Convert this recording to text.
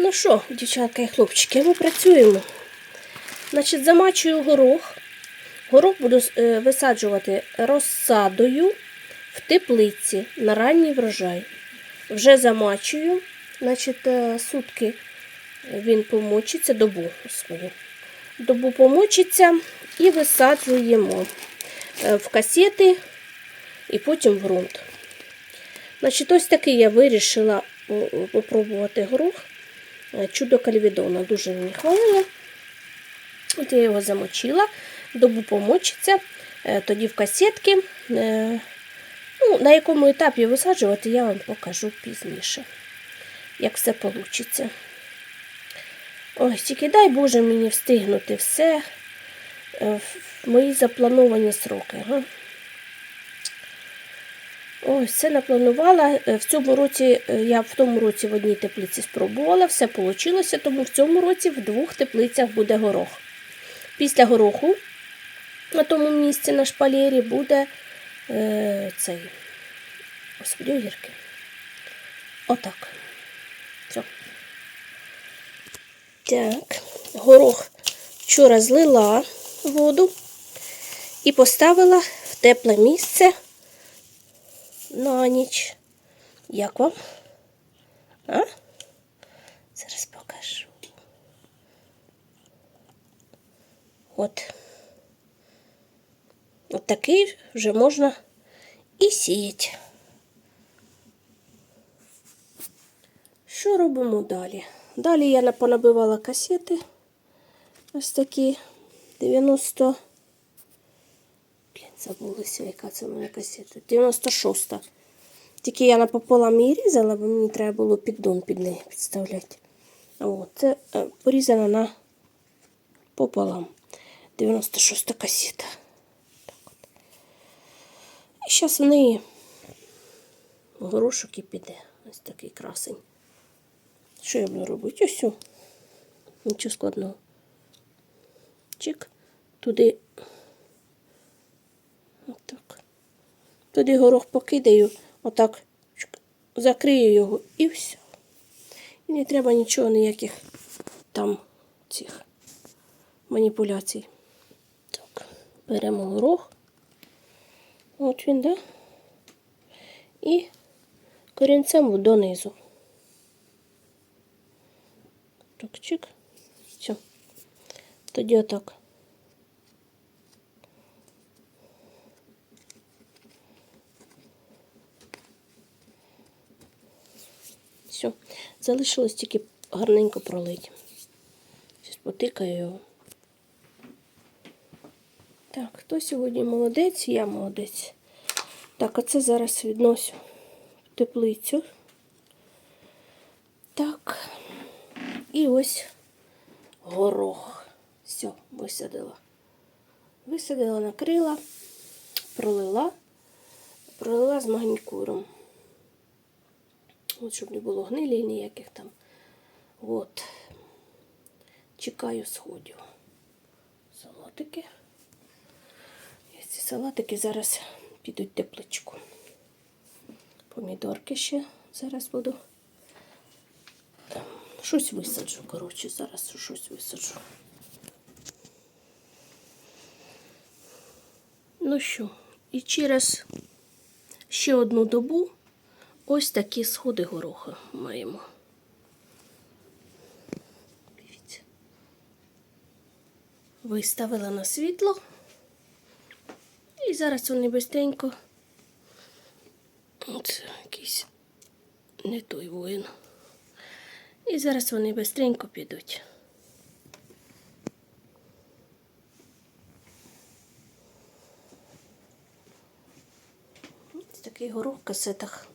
Ну що, дівчатка і хлопчики, ми працюємо. Значить, замачую горох. Горох буду е, висаджувати розсадою в теплиці на ранній врожай. Вже замачую, значить, е, сутки він помочиться, добу свою. Добу помочиться і висаджуємо е, в касети і потім в ґрунт. Значить, ось такий я вирішила попробувати горох. Е, Чудо кальвідона. Дуже мені хвалила. От я його замочила, добу помочиться, е, тоді в касетки. Е, Ну, на якому етапі висаджувати, я вам покажу пізніше, як все вийде. Ось, тільки дай Боже мені встигнути все в мої заплановані сроки. Ага. Ось, це напланувала. Е, В цьому році е, я в тому році в одній теплиці спробувала, все вийшло, тому в цьому році в двох теплицях буде горох. Після гороху на тому місці на шпалері буде е, цей Господи, огірки. Отак. Все. Так, горох вчора злила воду і поставила в тепле місце на ніч. Як вам? А? Зараз покажу. От. От такий вже можна і сіяти. Що робимо далі? Далі я понабивала касети. Ось такі 90. Забулася, яка це моя касета. 96. Тільки я напополам її різала, бо мені треба було піддон під неї підставляти. От, це е, порізана на пополам. 96 касета. І зараз в неї горошок і піде. Ось такий красень. Що я буду робити? Ось. Нічого складного. Чик. Туди. Отак. Туди горох покидаю, отак закрию його і все. І не треба нічого, ніяких там цих маніпуляцій. Так, беремо горох. От він, да? І корінцем донизу. Так, чик. Все. Тоді отак. Все. Залишилось тільки гарненько пролити. Зараз потикаю його. Так, хто сьогодні молодець? Я молодець. Так, а це зараз відносю в теплицю. Так. І ось горох. Все, висадила. Висадила, накрила, пролила, пролила з магнікуром. От, щоб не було гнилі ніяких там. От. Чекаю сходів. Салатики. І ці салатики зараз підуть тепличку. Помідорки ще зараз буду. Щось висаджу, коротше, зараз щось висаджу. Ну що, і через ще одну добу ось такі сходи гороха маємо. Дивіться. Виставила на світло. І зараз вони бистренько. Це якийсь не той воїн. І зараз вони бистренько підуть. Ось такий горох в касетах